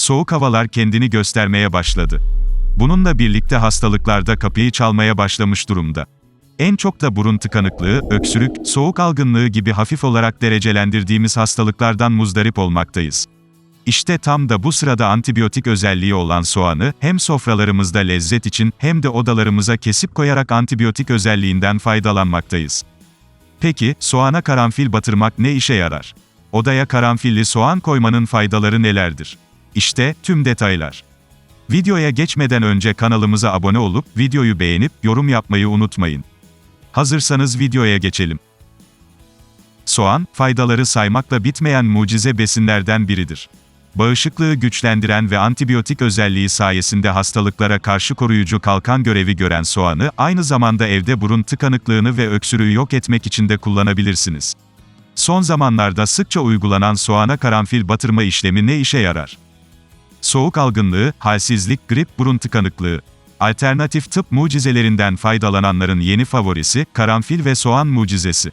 Soğuk havalar kendini göstermeye başladı. Bununla birlikte hastalıklarda kapıyı çalmaya başlamış durumda. En çok da burun tıkanıklığı, öksürük, soğuk algınlığı gibi hafif olarak derecelendirdiğimiz hastalıklardan muzdarip olmaktayız. İşte tam da bu sırada antibiyotik özelliği olan soğanı, hem sofralarımızda lezzet için, hem de odalarımıza kesip koyarak antibiyotik özelliğinden faydalanmaktayız. Peki, soğana karanfil batırmak ne işe yarar? Odaya karanfilli soğan koymanın faydaları nelerdir? İşte, tüm detaylar. Videoya geçmeden önce kanalımıza abone olup, videoyu beğenip, yorum yapmayı unutmayın. Hazırsanız videoya geçelim. Soğan, faydaları saymakla bitmeyen mucize besinlerden biridir. Bağışıklığı güçlendiren ve antibiyotik özelliği sayesinde hastalıklara karşı koruyucu kalkan görevi gören soğanı, aynı zamanda evde burun tıkanıklığını ve öksürüğü yok etmek için de kullanabilirsiniz. Son zamanlarda sıkça uygulanan soğana karanfil batırma işlemi ne işe yarar? Soğuk algınlığı, halsizlik, grip, burun tıkanıklığı. Alternatif tıp mucizelerinden faydalananların yeni favorisi, karanfil ve soğan mucizesi.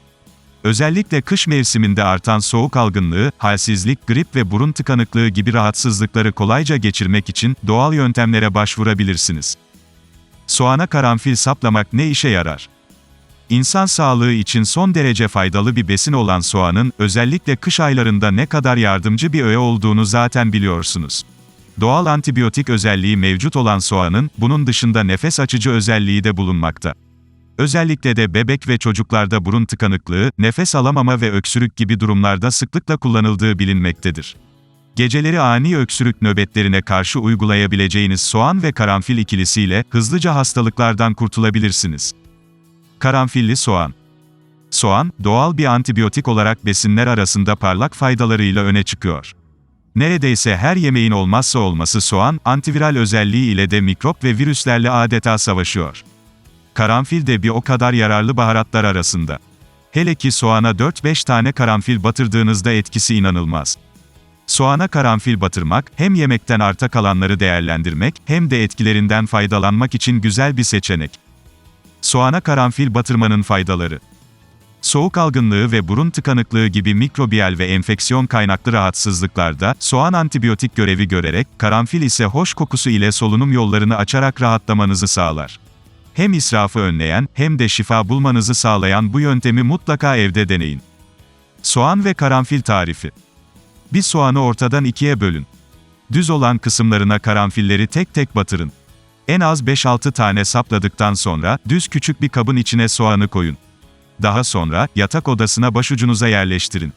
Özellikle kış mevsiminde artan soğuk algınlığı, halsizlik, grip ve burun tıkanıklığı gibi rahatsızlıkları kolayca geçirmek için doğal yöntemlere başvurabilirsiniz. Soğana karanfil saplamak ne işe yarar? İnsan sağlığı için son derece faydalı bir besin olan soğanın, özellikle kış aylarında ne kadar yardımcı bir öğe olduğunu zaten biliyorsunuz. Doğal antibiyotik özelliği mevcut olan soğanın, bunun dışında nefes açıcı özelliği de bulunmakta. Özellikle de bebek ve çocuklarda burun tıkanıklığı, nefes alamama ve öksürük gibi durumlarda sıklıkla kullanıldığı bilinmektedir. Geceleri ani öksürük nöbetlerine karşı uygulayabileceğiniz soğan ve karanfil ikilisiyle hızlıca hastalıklardan kurtulabilirsiniz. Karanfilli soğan Soğan, doğal bir antibiyotik olarak besinler arasında parlak faydalarıyla öne çıkıyor. Neredeyse her yemeğin olmazsa olması soğan, antiviral özelliği ile de mikrop ve virüslerle adeta savaşıyor. Karanfil de bir o kadar yararlı baharatlar arasında. Hele ki soğana 4-5 tane karanfil batırdığınızda etkisi inanılmaz. Soğana karanfil batırmak, hem yemekten arta kalanları değerlendirmek, hem de etkilerinden faydalanmak için güzel bir seçenek. Soğana karanfil batırmanın faydaları. Soğuk algınlığı ve burun tıkanıklığı gibi mikrobiyal ve enfeksiyon kaynaklı rahatsızlıklarda, soğan antibiyotik görevi görerek, karanfil ise hoş kokusu ile solunum yollarını açarak rahatlamanızı sağlar. Hem israfı önleyen, hem de şifa bulmanızı sağlayan bu yöntemi mutlaka evde deneyin. Soğan ve karanfil tarifi. Bir soğanı ortadan ikiye bölün. Düz olan kısımlarına karanfilleri tek tek batırın. En az 5-6 tane sapladıktan sonra, düz küçük bir kabın içine soğanı koyun. Daha sonra, yatak odasına başucunuza yerleştirin.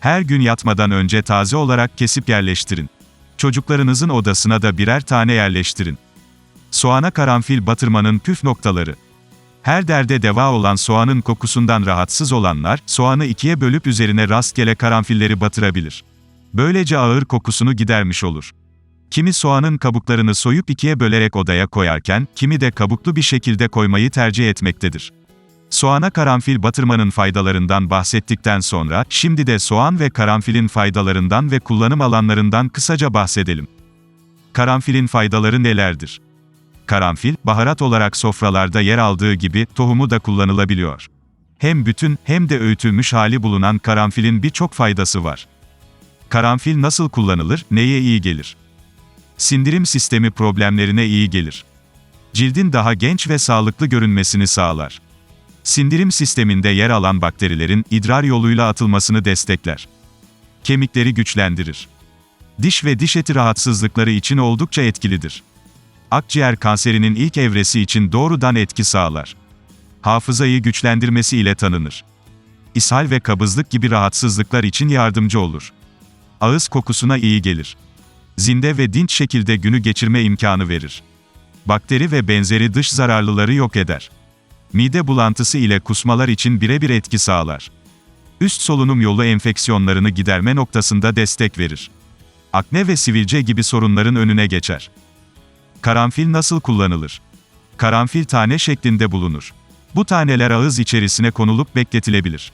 Her gün yatmadan önce taze olarak kesip yerleştirin. Çocuklarınızın odasına da birer tane yerleştirin. Soğana karanfil batırmanın püf noktaları. Her derde deva olan soğanın kokusundan rahatsız olanlar, soğanı ikiye bölüp üzerine rastgele karanfilleri batırabilir. Böylece ağır kokusunu gidermiş olur. Kimi soğanın kabuklarını soyup ikiye bölerek odaya koyarken, kimi de kabuklu bir şekilde koymayı tercih etmektedir. Soğana karanfil batırmanın faydalarından bahsettikten sonra, şimdi de soğan ve karanfilin faydalarından ve kullanım alanlarından kısaca bahsedelim. Karanfilin faydaları nelerdir? Karanfil, baharat olarak sofralarda yer aldığı gibi, tohumu da kullanılabiliyor. Hem bütün, hem de öğütülmüş hali bulunan karanfilin birçok faydası var. Karanfil nasıl kullanılır, neye iyi gelir? Sindirim sistemi problemlerine iyi gelir. Cildin daha genç ve sağlıklı görünmesini sağlar. Sindirim sisteminde yer alan bakterilerin idrar yoluyla atılmasını destekler. Kemikleri güçlendirir. Diş ve diş eti rahatsızlıkları için oldukça etkilidir. Akciğer kanserinin ilk evresi için doğrudan etki sağlar. Hafızayı güçlendirmesi ile tanınır. İshal ve kabızlık gibi rahatsızlıklar için yardımcı olur. Ağız kokusuna iyi gelir. Zinde ve dinç şekilde günü geçirme imkanı verir. Bakteri ve benzeri dış zararlıları yok eder. Mide bulantısı ile kusmalar için birebir etki sağlar. Üst solunum yolu enfeksiyonlarını giderme noktasında destek verir. Akne ve sivilce gibi sorunların önüne geçer. Karanfil nasıl kullanılır? Karanfil tane şeklinde bulunur. Bu taneler ağız içerisine konulup bekletilebilir.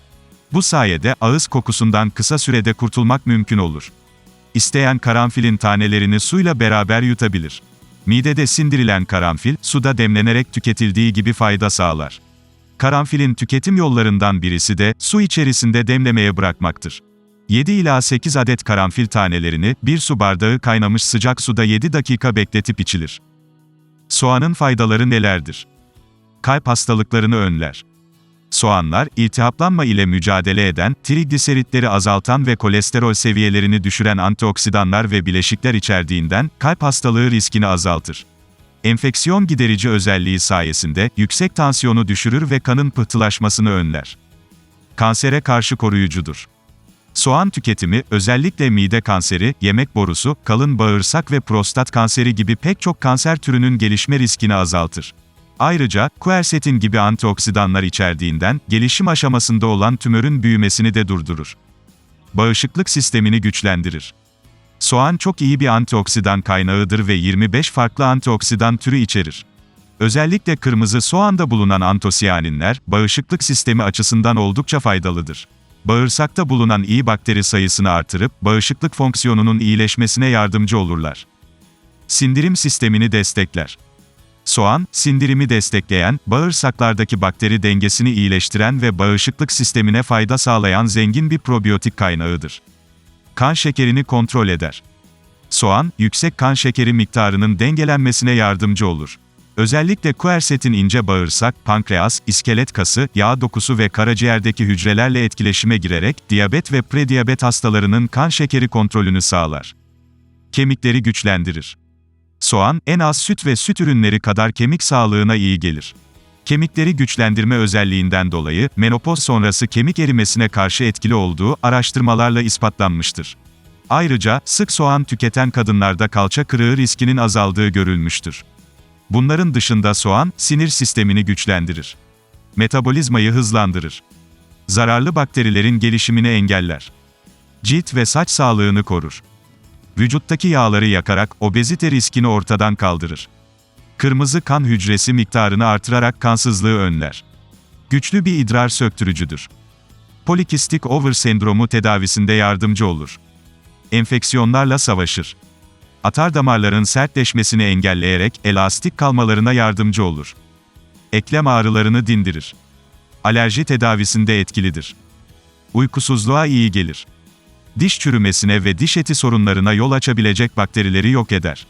Bu sayede ağız kokusundan kısa sürede kurtulmak mümkün olur. İsteyen karanfilin tanelerini suyla beraber yutabilir. Midede sindirilen karanfil, suda demlenerek tüketildiği gibi fayda sağlar. Karanfilin tüketim yollarından birisi de, su içerisinde demlemeye bırakmaktır. 7 ila 8 adet karanfil tanelerini bir su bardağı kaynamış sıcak suda 7 dakika bekletip içilir. Soğanın faydaları nelerdir? Kalp hastalıklarını önler. Soğanlar, iltihaplanma ile mücadele eden, trigliseritleri azaltan ve kolesterol seviyelerini düşüren antioksidanlar ve bileşikler içerdiğinden, kalp hastalığı riskini azaltır. Enfeksiyon giderici özelliği sayesinde, yüksek tansiyonu düşürür ve kanın pıhtılaşmasını önler. Kansere karşı koruyucudur. Soğan tüketimi, özellikle mide kanseri, yemek borusu, kalın bağırsak ve prostat kanseri gibi pek çok kanser türünün gelişme riskini azaltır. Ayrıca, quercetin gibi antioksidanlar içerdiğinden, gelişim aşamasında olan tümörün büyümesini de durdurur. Bağışıklık sistemini güçlendirir. Soğan çok iyi bir antioksidan kaynağıdır ve 25 farklı antioksidan türü içerir. Özellikle kırmızı soğanda bulunan antosiyaninler, bağışıklık sistemi açısından oldukça faydalıdır. Bağırsakta bulunan iyi bakteri sayısını artırıp, bağışıklık fonksiyonunun iyileşmesine yardımcı olurlar. Sindirim sistemini destekler. Soğan, sindirimi destekleyen, bağırsaklardaki bakteri dengesini iyileştiren ve bağışıklık sistemine fayda sağlayan zengin bir probiyotik kaynağıdır. Kan şekerini kontrol eder. Soğan, yüksek kan şekeri miktarının dengelenmesine yardımcı olur. Özellikle quercetin ince bağırsak, pankreas, iskelet kası, yağ dokusu ve karaciğerdeki hücrelerle etkileşime girerek, diyabet ve prediyabet hastalarının kan şekeri kontrolünü sağlar. Kemikleri güçlendirir. Soğan, en az süt ve süt ürünleri kadar kemik sağlığına iyi gelir. Kemikleri güçlendirme özelliğinden dolayı, menopoz sonrası kemik erimesine karşı etkili olduğu araştırmalarla ispatlanmıştır. Ayrıca, sık soğan tüketen kadınlarda kalça kırığı riskinin azaldığı görülmüştür. Bunların dışında soğan, sinir sistemini güçlendirir. Metabolizmayı hızlandırır. Zararlı bakterilerin gelişimini engeller. Cilt ve saç sağlığını korur. Vücuttaki yağları yakarak obezite riskini ortadan kaldırır. Kırmızı kan hücresi miktarını artırarak kansızlığı önler. Güçlü bir idrar söktürücüdür. Polikistik over sendromu tedavisinde yardımcı olur. Enfeksiyonlarla savaşır. Atar damarların sertleşmesini engelleyerek elastik kalmalarına yardımcı olur. Eklem ağrılarını dindirir. Alerji tedavisinde etkilidir. Uykusuzluğa iyi gelir. Diş çürümesine ve diş eti sorunlarına yol açabilecek bakterileri yok eder.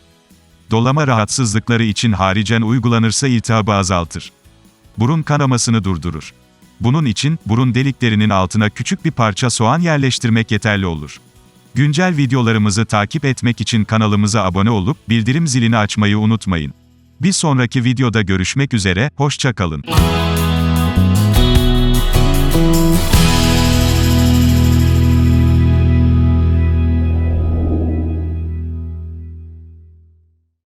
Dolama rahatsızlıkları için haricen uygulanırsa iltihabı azaltır. Burun kanamasını durdurur. Bunun için, burun deliklerinin altına küçük bir parça soğan yerleştirmek yeterli olur. Güncel videolarımızı takip etmek için kanalımıza abone olup, bildirim zilini açmayı unutmayın. Bir sonraki videoda görüşmek üzere, hoşça kalın.